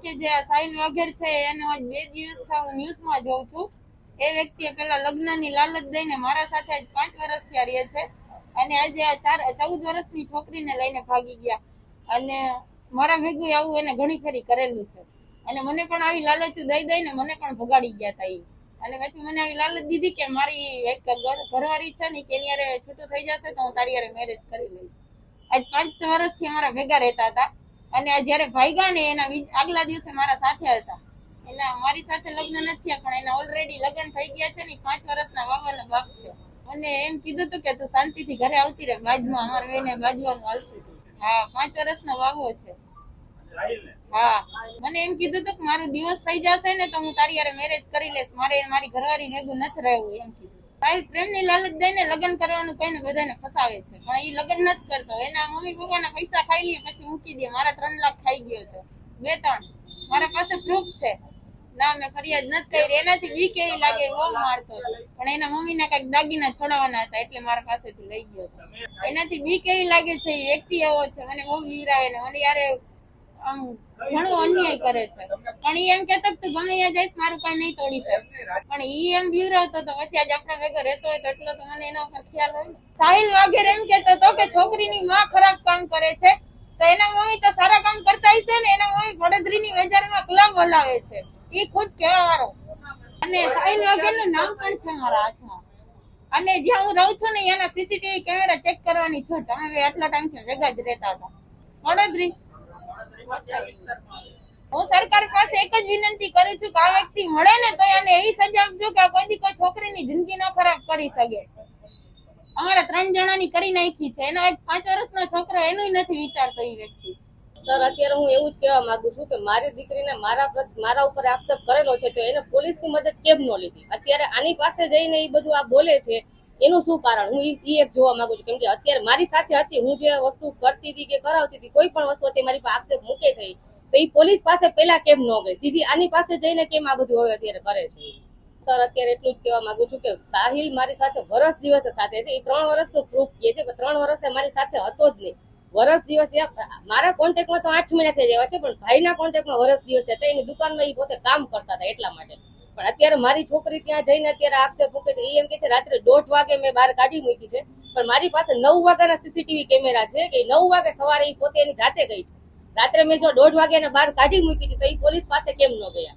કે જે સાઈન વગેરે છે, એનો આજ બે દિવસથી હું ન્યૂઝમાં જોઉં છું. એ વ્યક્તિએ પહેલાં લગ્નની લાલચ દઈને મારા સાથે આજ પાંચ વર્ષથી રહે છે. અને આજે આ ચાર, ચૌદ વર્ષની છોકરીને લઈને ભાગી ગયા. અને મારા ભેગું આવું એને ઘણી ફેરી કરેલું છે. અને મને પણ આવી લાલચ દઈ દઈને મને પણ ભગાડી ગયા હતા એ અને પછી મને આવી લાલચ દીધી કે મારી એક ઘર- ઘરવાળી છે ને, કે એની છૂટું થઈ જશે તો હું તારી મેરેજ કરી લઈશ. આજ પાંચ વર્ષથી અમારા ભેગા રહેતા હતા. અને જયારે ભાગ્યા ને એના આગલા દિવસે મારા સાથે હતા. એના મારી સાથે લગ્ન નથી થયા, પણ એના ઓલરેડી લગ્ન થઈ ગયા છે ને પાંચ વર્ષના વાવવાનો બાપ છે. અને એમ કીધું હતું કે તું શાંતિથી ઘરે આવતી રહે, બાજુમાં અમારે એને બાજવાનું આવતું હતું. હા, પાંચ વર્ષનો વાવો છે. હા, મને એમ કીધું હતું કે મારો દિવસ થઈ જશે ને તો હું તારી યારે મેરેજ કરી લઈશ. મારે મારી ઘરવાળી ભેગું નથી રહેવું, એમ કીધું. તારી પ્રેમની લાલચ દઈને લગ્ન કરવાનું કહીને બધાને ફસાવે છે. પણ એ લગ્ન નથી કરતો. એના મમ્મી પપ્પાના પૈસા ખાઈ લે, પછી મૂકી દે. મારા ત્રણ લાખ ખાઈ ગયો છે. બે, ત્રણ. મારા પાસે પ્રૂફ છે. ના, મેં ફરિયાદ નથી કરી. એનાથી બી કેવી લાગે બહુ મારતો. પણ એના મમ્મીના કંઈક દાગીના છોડાવવાના હતા એટલે મારા પાસેથી લઈ ગયો. એનાથી બી કેવી લાગે છે એ વ્યક્તિ એવો છે. મને બહુ વીરાવે ને. મને યારે આમ ઘણો અન્યાય કરે છે. પણ ઈ એમ કેતો તું ગમે ત્યાં જઈશ, મારું કઈ નહીં તોડી શકે. પણ ઈ એમ બીવરાવતો તો પછી આજે આપણા ભેગો રહેતો હોય તો એટલો તો મને એના ખ્યાલ હોય સાહિલ વાઘેર એમ કેતો હતો કે છોકરીની માં ખરાબ કામ કરે છે, તો એના મમ્મી તો સારા કામ કરતા હશે ને, એના મમ્મી વડોદરીની વેચારીમાં કલમ હલાવે છે. ઈ ખુદ કહેવા વાળો અને સાહિલ વાઘેરનું નામ પણ છે મારા હાથમાં. અને જ્યાં હું રહું છું ને, એના સીસીટીવી કેમેરા ચેક કરવાની છું. તમે બે આટલા ટાઈમથી ભેગા જ રહેતા હતા. વડોદરી. હું સરકાર પાસે એક જ વિનંતી કરું છું કે આ વ્યક્તિ મળે ને તો એને એવી સજા આપજો કે કોઈ કોઈ છોકરીની જિંદગી ન ખરાબ કરી શકે. અમારા ત્રણ જણાની કરી નાખી છે. એનો એક પાંચ વર્ષનો છોકરો એનું નથી વિચારતો એ વ્યક્તિ. સર, અત્યારે હું એવું જ કહેવા માંગુ છું કે મારી દીકરીને મારા મારા ઉપર આક્ષેપ કરેલો છે તો એને પોલીસની મદદ કેમ ન લીધી? અત્યારે આની પાસે જઈને એ બધું આ બોલે છે એનું શું કારણ? હું ઈ એક જોવા માંગુ છું કેમ કે અત્યારે મારી સાથે હતી, હું જે વસ્તુ કરતી હતી કે કરાવતી હતી, કોઈ પણ વસ્તુ હતી મારી પાસે આક્ષેપ મૂકે છે, તો એ પોલીસ પાસે પેલા કેમ ન ગઈ? સીધી આની પાસે જઈને કેમ આ બધું હવે અત્યારે કરે છે? સર, અત્યારે એટલું જ કહેવા માંગુ છું કે સાહિલ મારી સાથે વરસ દિવસે સાથે છે. એ ત્રણ વર્ષનું પ્રૂફ કહે છે ત્રણ વર્ષે મારી સાથે હતો જ નહીં. વરસ દિવસ મારા કોન્ટેક્ટમાં તો આઠ મહિના થઈ ગયા છે, પણ ભાઈના કોન્ટેક્ટમાં વરસ દિવસે હતા. એની દુકાનમાં એ પોતે કામ કરતા હતા એટલા માટે. પણ અત્યારે મારી છોકરી ત્યાં જઈને અત્યારે આક્ષેપ મૂકે છે. એ એમ કે છે, રાત્રે દોઢ વાગે મેં બહાર કાઢી મૂકી છે. પણ મારી પાસે નવ વાગ્યાના સીસીટીવી કેમેરા છે કે નવ વાગે સવારે એ પોતે એની જાતે ગઈ છે. રાત્રે મેં જો દોઢ વાગ્યાને બહાર કાઢી મૂકી હતી તો એ પોલીસ પાસે કેમ ન ગયા?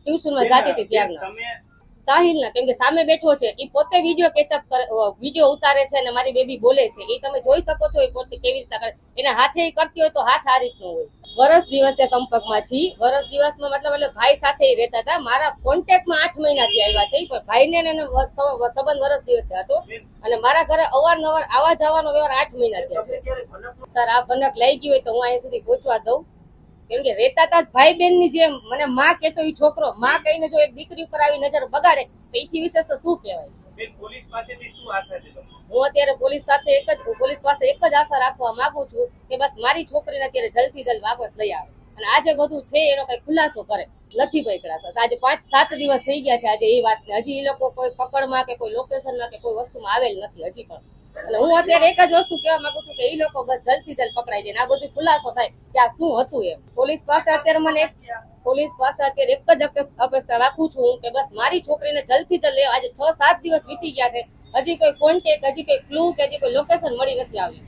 ટ્યુશનમાં જાતી હતી ત્યારના. સાહિલ ના કેમ કે સામે બેઠો છે એ પોતે વીડિયો કેચઅપ વીડિયો ઉતારે છે અને મારી બેબી બોલે છે. એ તમે જોઈ શકો છો એ પોતે કેવી રીતે કરે. એના હાથે એ કરતી હોય તો હાથ આ રીતનો હોય. વરસ દિવસે સંપર્કમાં છી. વરસ દિવસમાં મતલબ એટલે ભાઈ સાથે રહેતા હતા. મારા કોન્ટેક્ટમાં આઠ મહિનાથી આવ્યા છે પણ ભાઈને ને એને સંબંધ વરસ દિવસે હતો. અને મારા ઘરે અવારનવાર આવા જવાનો વ્યવહાર આઠ મહિના થયા છે. સર આ ભનક લઈ ગઈ હોય તો હું અહીંયા સુધી પહોંચવા દઉં. કેમ કે રહેતા હતા ભાઈ બેનની જેમ મને માં કેતો ઈ છોકરો માં કહીને જો એક દીકરી ઉપર આવી નજર બગાડે તો એથી વિશેષ તો શું કહેવાય? પોલીસ પાસેથી શું આશા છે હું અત્યારે પોલીસ સાથે એક જ પોલીસ પાસે એક જ આશા રાખવા માંગુ છું કે બસ મારી છોકરીને અત્યારે જલ્દી જલ્દ વાપસ લઈ આવે. અને આજે બધું છે એનો કઈ ખુલાસો કરે. નથી ભાઈ સર આજે પાંચ સાત દિવસ થઈ ગયા છે આજે એ વાત હજી એ લોકો કોઈ પકડમાં કે કોઈ લોકેશનમાં કે કોઈ વસ્તુમાં આવેલ નથી હજી પણ. એટલે હું અત્યારે એક જ વસ્તુ કહેવા માંગુ છું કે એ લોકો બસ જલ્દી જલ્દ પકડાઈ જાય આ બધું ખુલાસો થાય કે આ શું હતું એમ. પોલીસ પાસે અત્યારે મને પોલીસ પાસે અત્યારે એક જ અપેક્ષા રાખું છું કે બસ મારી છોકરીને જલ્દી જલ્દ. આજે છ સાત દિવસ વીતી ગયા છે. હજી કોઈ કોન્ટેક હજી કોઈ ક્લુ કે હજી કોઈ લોકેશન મળી નથી આવ્યું.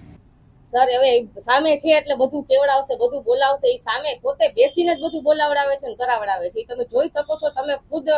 સર હવે સામે છે એટલે બધું કેવડાવશે, બધું બોલાવશે. એ સામે પોતે બેસીને જ બધું બોલાવડાવે છે ને કરાવડાવે છે. એ તમે જોઈ શકો છો, તમે ખુદ